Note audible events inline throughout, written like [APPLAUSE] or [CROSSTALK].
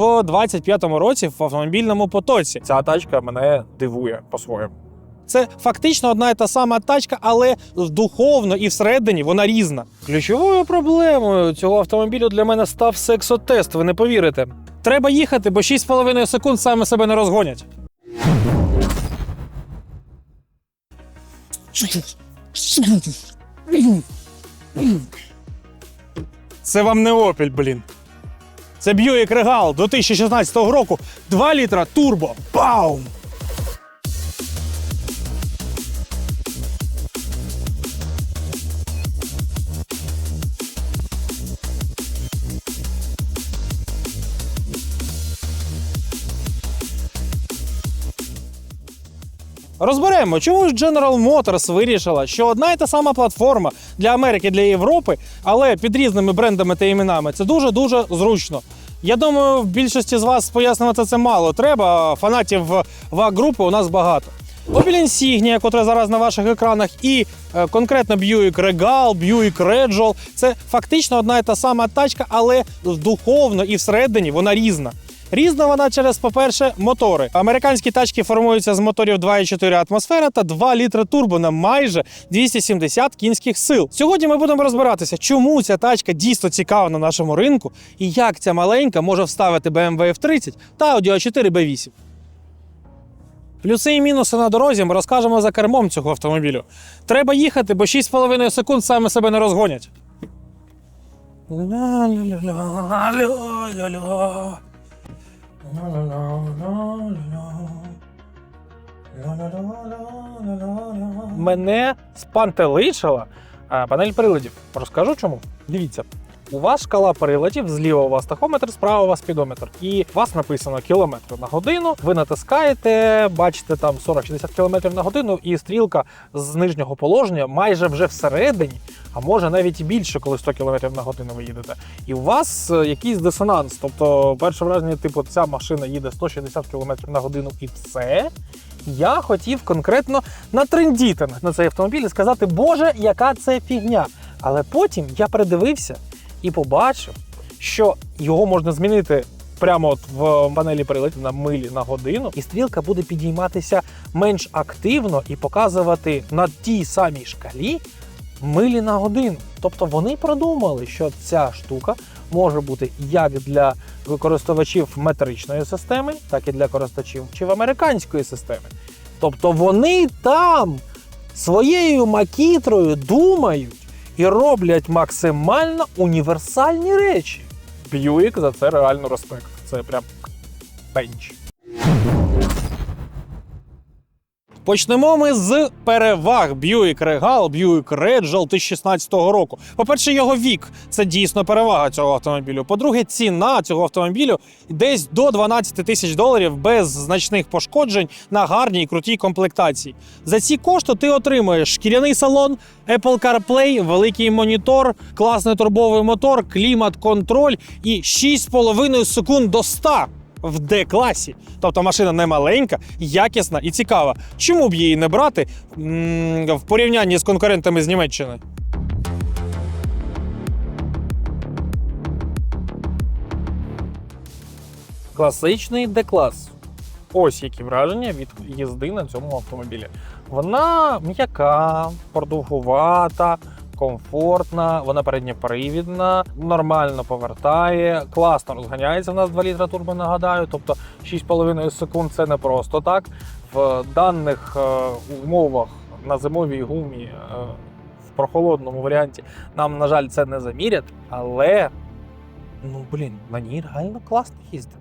У 25-му році в автомобільному потоці. Ця тачка мене дивує по-своєму. Це фактично одна і та сама тачка, але духовно і всередині вона різна. Ключовою проблемою цього автомобілю для мене став сексотест, ви не повірите. Треба їхати, бо 6,5 секунд саме себе не розгонять. Це вам не Opel, блін. Це Buick Regal 2016 року. 2 літра турбо. Баум! Розберемо, чому ж General Motors вирішила, що одна і та сама платформа для Америки, для Європи, але під різними брендами та іменами це дуже дуже зручно. Я думаю, в більшості з вас пояснювати це мало треба. Фанатів ВАГ-групи у нас багато. Opel Insignia, котра зараз на ваших екранах, і е, конкретно Buick Regal, Buick Regal – це фактично одна і та сама тачка, але духовно і всередині вона різна. Різна вона через, по-перше, мотори. Американські тачки формуються з моторів 2,4 атмосфера та 2 літри турбо на майже 270 кінських сил. Сьогодні ми будемо розбиратися, чому ця тачка дійсно цікава на нашому ринку і як ця маленька може вставити BMW F30 та Audi A4 B8. Плюси і мінуси на дорозі ми розкажемо за кермом цього автомобілю. Треба їхати, бо 6,5 секунд саме себе не розгонять. Мене спантеличила панель приладів. Розкажу чому. Дивіться. У вас шкала приладів, зліва у вас тахометр, справа у вас спідометр. І у вас написано кілометри на годину. Ви натискаєте, бачите там 40-60 км на годину, і стрілка з нижнього положення майже вже всередині, а може навіть і більше, коли 100 км на годину ви їдете. І у вас е, якийсь дисонанс. Тобто, перше враження, типу, ця машина їде 160 км на годину і все. Я хотів конкретно натрендіти на цей автомобіль і сказати, Боже, яка це фігня. Але потім я придивився і побачив, що його можна змінити прямо от в панелі приладів на милі на годину, і стрілка буде підійматися менш активно і показувати на тій самій шкалі милі на годину. Тобто вони продумали, що ця штука може бути як для користувачів метричної системи, так і для користувачів американської системи. Тобто вони там своєю макітрою думають і роблять максимально універсальні речі. Б'юік за це реально респект. Це прям бенч. Почнемо ми з переваг Buick Regal, Buick Regal 2016 року. По-перше, його вік це дійсно перевага цього автомобілю. По-друге, ціна цього автомобілю десь до 12 тисяч доларів без значних пошкоджень на гарній і крутій комплектації. За ці кошти ти отримуєш шкіряний салон, Apple CarPlay, великий монітор, класний турбовий мотор, клімат-контроль і 6,5 секунд до 100 в D-класі. Тобто машина не маленька, якісна і цікава. Чому б її не брати м, в порівнянні з конкурентами з Німеччини? Класичний D-клас. Ось які враження від їзди на цьому автомобілі. Вона м'яка, продовгувата, комфортна, вона передньопривідна, нормально повертає, класно розганяється. У нас 2 літра турбо, нагадаю. Тобто 6,5 секунд це не просто так. В даних е, умовах на зимовій гумі е, в прохолодному варіанті нам, на жаль, це не замірять, але ну блін, на ній реально класно їздити.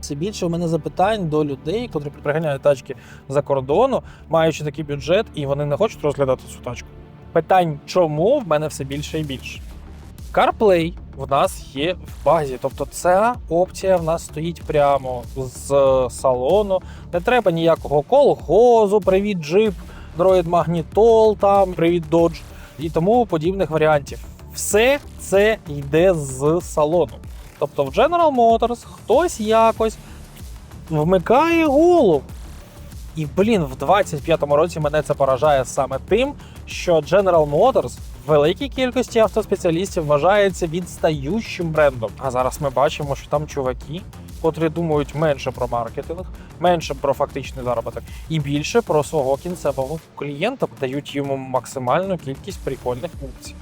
Все більше у мене запитань до людей, котрі приганяють тачки за кордону, маючи такий бюджет, і вони не хочуть розглядати цю тачку. Питань, чому в мене все більше і більше. CarPlay в нас є в базі, тобто ця опція в нас стоїть прямо з салону. Не треба ніякого колхозу, привіт джип, Droid Magnetol, там, привіт Dodge і тому подібних варіантів. Все це йде з салону. Тобто в General Motors хтось якось вмикає голову. І, блін, в 25-му році мене це поражає саме тим, що General Motors великій кількості автоспеціалістів вважається відстаючим брендом. А зараз ми бачимо, що там чуваки, котрі думають менше про маркетинг, менше про фактичний заробіток і більше про свого кінцевого клієнта, дають йому максимальну кількість прикольних функцій.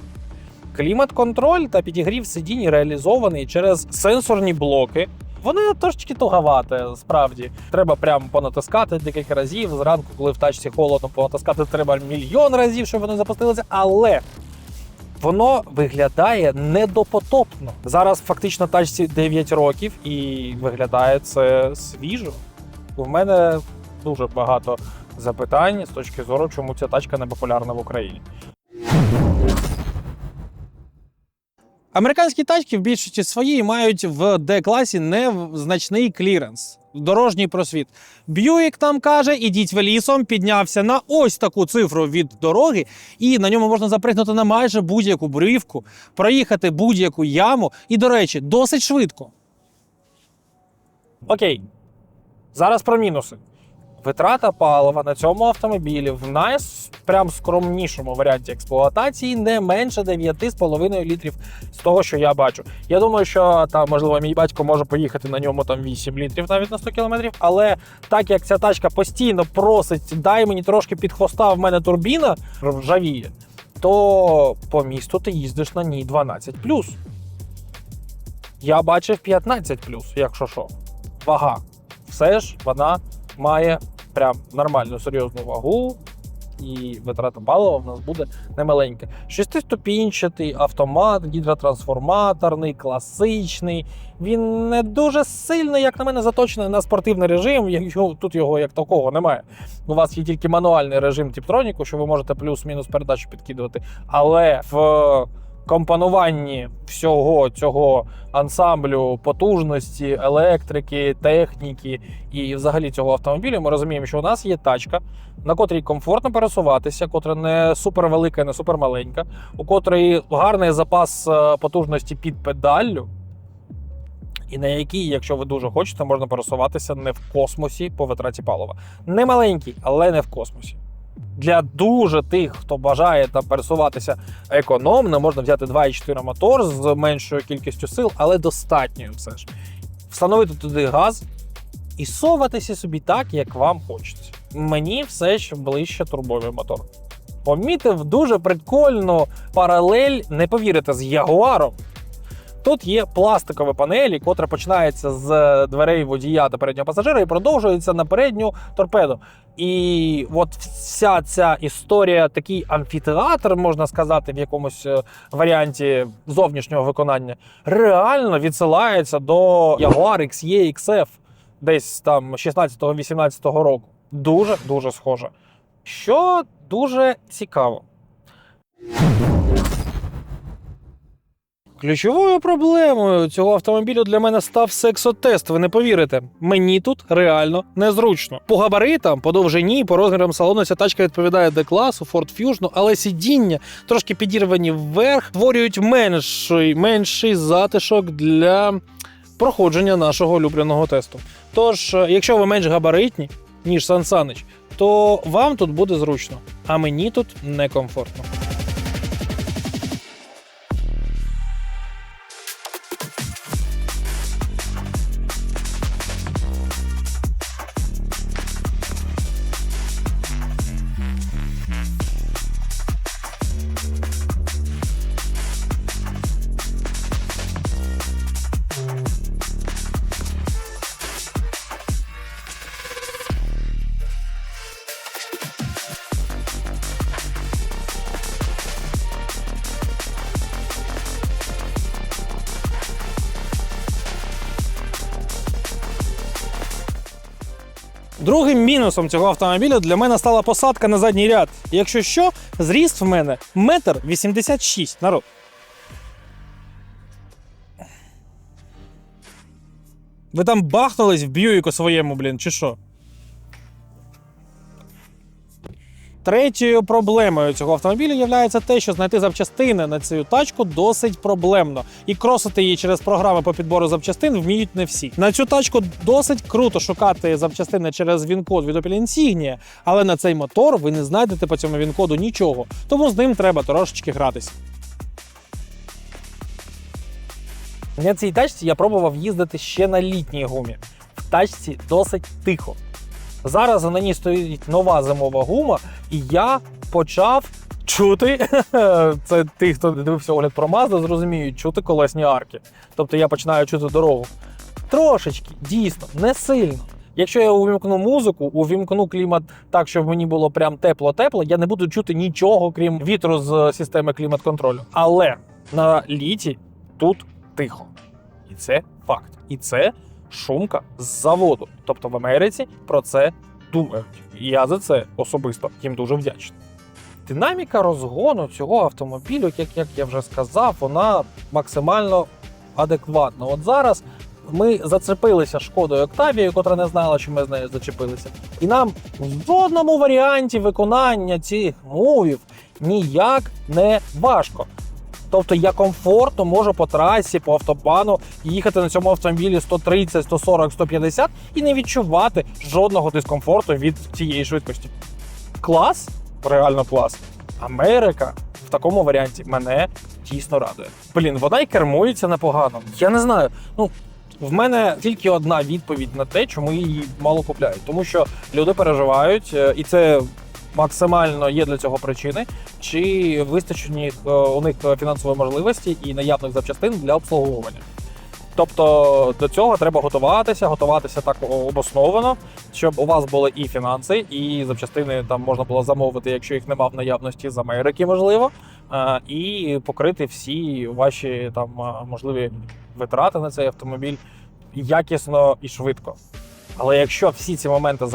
Клімат-контроль та підігрів сидінь реалізований через сенсорні блоки. Вони трошечки туговате, справді. Треба прямо понатискати декілька разів. Зранку, коли в тачці холодно, понатискати треба мільйон разів, щоб вони запустилися. Але воно виглядає недопотопно. Зараз фактично тачці 9 років і виглядає це свіжо. У мене дуже багато запитань з точки зору, чому ця тачка не популярна в Україні. Американські тачки в більшості своїй мають в D-класі незначний кліренс. Дорожній просвіт. Б'юік там каже, ідіть ви лісом, піднявся на ось таку цифру від дороги, і на ньому можна запригнути на майже будь-яку брівку, проїхати будь-яку яму, і, до речі, досить швидко. Окей. Зараз про мінуси. Витрата палива на цьому автомобілі в найс прям скромнішому варіанті експлуатації не менше 9,5 літрів з того, що я бачу. Я думаю, що там, можливо, мій батько може поїхати на ньому там 8 літрів навіть на 100 кілометрів. Але так як ця тачка постійно просить, дай мені трошки під хвоста, в мене турбіна ржавіє, то по місту ти їздиш на ній 12 Я бачив 15 якщо що. Вага. Все ж вона має прям нормальну серйозну вагу, і витрата палива в нас буде немаленька. Шестиступінчатий автомат, гідротрансформаторний, класичний. Він не дуже сильно, як на мене, заточений на спортивний режим. Тут його як такого немає. У вас є тільки мануальний режим Тіптроніку, що ви можете плюс-мінус передачу підкидувати. Але в компонуванні всього цього ансамблю потужності, електрики, техніки і взагалі цього автомобілю, ми розуміємо, що у нас є тачка, на котрій комфортно пересуватися, котра не супер велика, не супер маленька, у котрої гарний запас е, потужності під педаллю. І на якій, якщо ви дуже хочете, можна пересуватися не в космосі по витраті палива. Не маленький, але не в космосі. Для дуже тих, хто бажає там пересуватися економно, можна взяти 2,4 мотор з меншою кількістю сил, але достатньою все ж. Встановити туди газ і соватися собі так, як вам хочеться. Мені все ж ближче турбовий мотор. Помітив дуже прикольну паралель, не повірите, з Ягуаром. Тут є пластикові панелі, котра починається з дверей водія та переднього пасажира і продовжується на передню торпеду. І от вся ця історія, такий амфітеатр, можна сказати, в якомусь е, варіанті зовнішнього виконання, реально відсилається до Jaguar XE XF десь там 16-18 року. Дуже дуже схоже. Що дуже цікаво. Ключовою проблемою цього автомобілю для мене став сексотест. Ви не повірите, мені тут реально незручно. По габаритам, по довжині, по розмірам салону ця тачка відповідає D-класу, Ford Fusion, але сидіння трошки підірвані вверх, створюють менший, менший затишок для проходження нашого улюбленого тесту. Тож, е, якщо ви менш габаритні, ніж Сан Санич, то вам тут буде зручно, а мені тут некомфортно. Другим мінусом цього автомобіля для мене стала посадка на задній ряд. Якщо що, зріст в мене метр вісімдесят шість. Народ. Ви там бахнулись в б'юіку своєму, блін, чи що? Третьою проблемою цього автомобіля є те, що знайти запчастини на цю тачку досить проблемно. І кросити її через програми по підбору запчастин вміють не всі. На цю тачку досить круто шукати запчастини через він-код від Opel Insignia, але на цей мотор ви не знайдете по цьому він-коду нічого, тому з ним треба трошечки гратись. На цій тачці я пробував їздити ще на літній гумі. В тачці досить тихо. Зараз на ній стоїть нова зимова гума, і я почав чути. [LAUGHS] Це ті, хто дивився огляд про Mazda, зрозуміють, чути колесні арки. Тобто я починаю чути дорогу. Трошечки, дійсно, не сильно. Якщо я увімкну музику, увімкну клімат так, щоб мені було прям тепло-тепло, я не буду чути нічого, крім вітру з системи клімат-контролю. Але на літі тут тихо. І це факт. І це шумка з заводу. Тобто в Америці про це думають. І я за це особисто їм дуже вдячний. Динаміка розгону цього автомобілю, як, як я вже сказав, вона максимально адекватна. От зараз ми зацепилися шкодою Октавією, котра не знала, що ми з нею зачепилися. І нам в жодному варіанті виконання цих мувів ніяк не важко. Тобто я комфортно можу по трасі, по автобану їхати на цьому автомобілі 130, 140, 150 і не відчувати жодного дискомфорту від цієї швидкості. Клас, реально клас. Америка в такому варіанті мене дійсно радує. Блін, вона й кермується непогано. Я не знаю. Ну в мене тільки одна відповідь на те, чому її мало купляють. Тому що люди переживають, е, і це максимально є для цього причини, чи вистачить у них, фінансової можливості і наявних запчастин для обслуговування. Тобто до цього треба готуватися, готуватися так обосновано, щоб у вас були і фінанси, і запчастини там можна було замовити, якщо їх нема в наявності з Америки, можливо, е, і покрити всі ваші там е, можливі витрати на цей автомобіль якісно і швидко. Але якщо всі ці моменти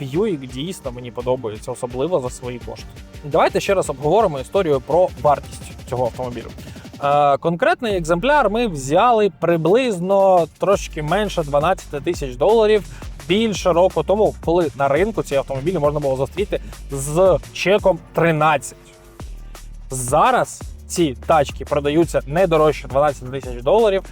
Buick дійсно мені подобається, особливо за свої кошти. Давайте ще раз обговоримо історію про вартість цього автомобілю. Е, конкретний екземпляр ми взяли приблизно трошки менше 12 тисяч доларів більше року тому, коли на ринку ці автомобілі можна було зустріти з чеком 13. Зараз ці тачки продаються не дорожче 12 тисяч доларів,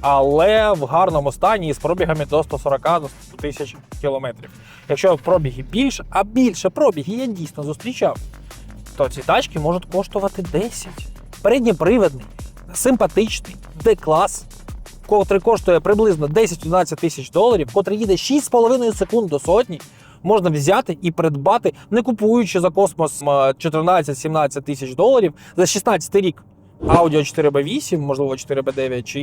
але в гарному стані і з пробігами до 140 до 100 тисяч кілометрів. Якщо пробіги більше, а більше пробіги я дійсно зустрічав, то ці тачки можуть коштувати 10. Передньопривідний, симпатичний, Д-клас, котрий коштує приблизно 10-11 тисяч доларів, котрий їде 6,5 секунд до сотні, можна взяти і придбати, не купуючи за космос 14-17 тисяч доларів за 16 рік. Audi 4B8, можливо, 4B9 чи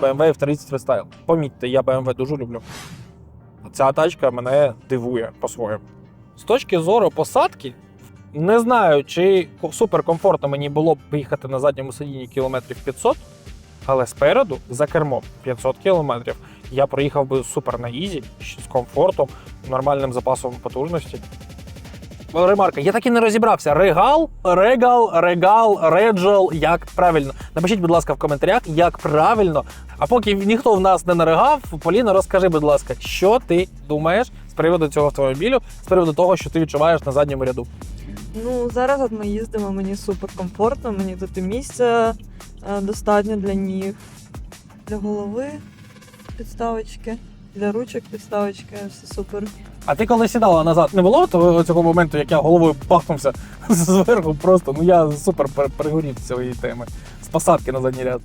BMW F30 Freestyle. Помітьте, я BMW дуже люблю. Ця тачка мене дивує по-своєму. З точки зору посадки, не знаю, чи суперкомфортно мені було б їхати на задньому сидінні кілометрів 500, але спереду за кермом 500 кілометрів я проїхав би супер на ізі, з комфортом, нормальним запасом потужності. Ремарка, я так і не розібрався. Регал, регал, регал, реджал. Як правильно? Напишіть, будь ласка, в коментарях, як правильно. А поки ніхто в нас не наригав, Поліна, розкажи, будь ласка, що ти думаєш з приводу цього автомобілю, з приводу того, що ти відчуваєш на задньому ряду. Ну, зараз от ми їздимо, мені супер комфортно, мені тут і місця е, достатньо для ніг, для голови підставочки, для ручок підставочки, все супер. А ти коли сідала назад, не було того- цього моменту, як я головою бахнувся [LAUGHS] зверху, просто ну я супер пер- пригорів цієї теми. З посадки на задній ряд.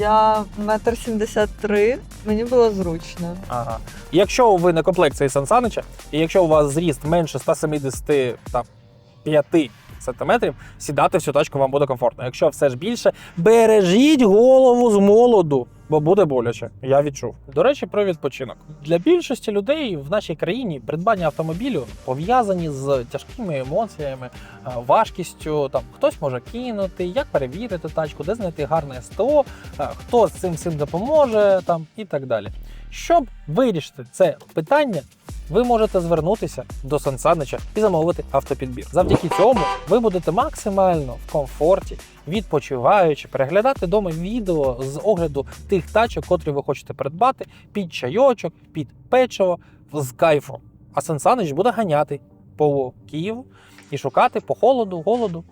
Я метр сімдесят три, мені було зручно. Ага. Якщо ви на комплекції Сан Санича, і якщо у вас зріст менше 175 сантиметрів, сідати в цю тачку вам буде комфортно. Якщо все ж більше, бережіть голову з молоду, бо буде боляче. Я відчув. До речі, про відпочинок. Для більшості людей в нашій країні придбання автомобілю пов'язані з тяжкими емоціями, е, важкістю. Там хтось може кинути, як перевірити тачку, де знайти гарне СТО, е, хто з цим всім допоможе, там і так далі. Щоб вирішити це питання, ви можете звернутися до Сансанича і замовити автопідбір. Завдяки цьому ви будете максимально в комфорті, відпочиваючи, переглядати вдома відео з огляду тих тачок, котрі ви хочете придбати, під чайочок, під печиво з кайфом. А Сансанич буде ганяти по Києву і шукати по холоду, голоду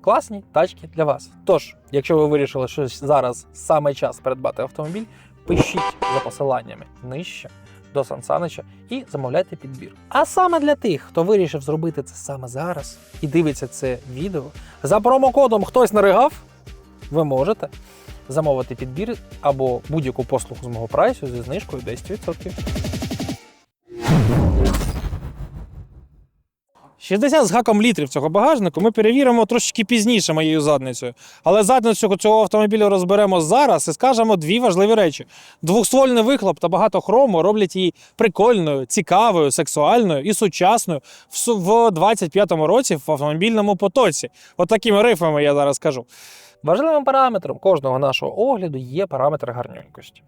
класні тачки для вас. Тож, якщо ви вирішили, що зараз саме час придбати автомобіль, пишіть за посиланнями нижче до Сан Санича і замовляйте підбір. А саме для тих, хто вирішив зробити це саме зараз і дивиться це відео, за промокодом хтось наригав, ви можете замовити підбір або будь-яку послугу з мого прайсу зі знижкою 10%. 60 з гаком літрів цього багажнику ми перевіримо трошечки пізніше моєю задницею. Але задницю цього автомобіля розберемо зараз і скажемо дві важливі речі: двохствольний вихлоп та багато хрому роблять її прикольною, цікавою, сексуальною і сучасною в су- в 25-му році в автомобільному потоці. От такими рифами я зараз кажу. Важливим параметром кожного нашого огляду є параметр гарненькості.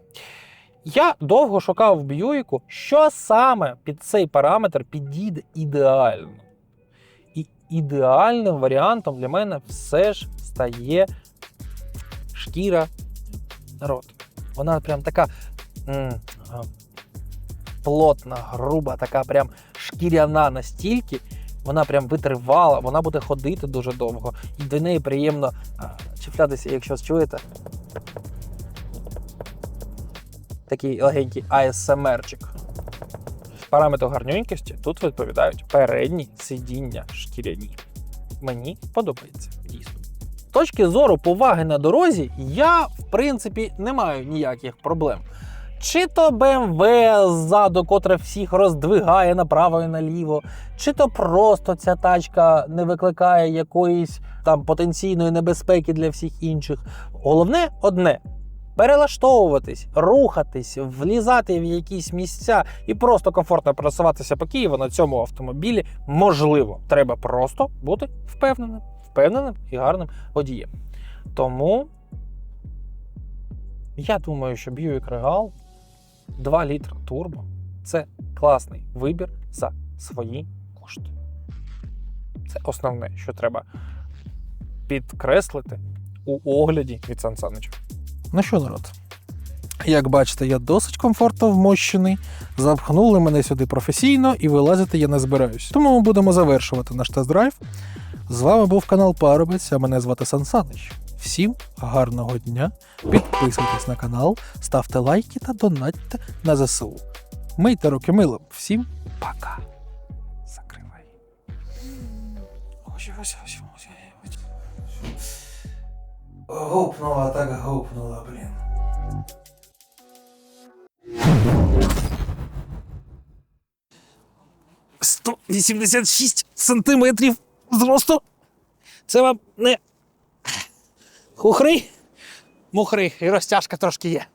Я довго шукав в Бьюіку, що саме під цей параметр підійде ідеально. Ідеальним варіантом для мене все ж стає шкіра народ. Вона прям така плотна, груба, така прям шкіряна настільки. Вона прям витривала, вона буде ходити дуже довго, і до неї приємно чіплятися, якщо чуєте. Такий легенький ASMR-чик. Параметру гарненькості тут відповідають передні сидіння шкіряні. Мені подобається дійсно. З точки зору поваги на дорозі, я, в принципі, не маю ніяких проблем. Чи то BMW ззаду, котре всіх роздвигає направо і наліво, чи то просто ця тачка не викликає якоїсь там потенційної небезпеки для всіх інших. Головне одне перелаштовуватись, рухатись, влізати в якісь місця і просто комфортно пересуватися по Києву на цьому автомобілі можливо. Треба просто бути впевненим, впевненим і гарним водієм. Тому я думаю, що Buick Regal 2 літра турбо це класний вибір за свої кошти. Це основне, що треба підкреслити у огляді від Сан Санича. Ну що, народ? Як бачите, я досить комфортно вмощений. Запхнули мене сюди професійно і вилазити я не збираюсь. Тому ми будемо завершувати наш тест-драйв. З вами був канал Парубець, а мене звати Сан Санич. Всім гарного дня. Підписуйтесь на канал, ставте лайки та донатьте на ЗСУ. Мийте руки милом. Всім пока. Закривай. Ось, ось, ось, ось. Гупнула, так гупнула, блін. 186 сантиметрів зросту. Це вам не хухри, Мухрий, і розтяжка трошки є.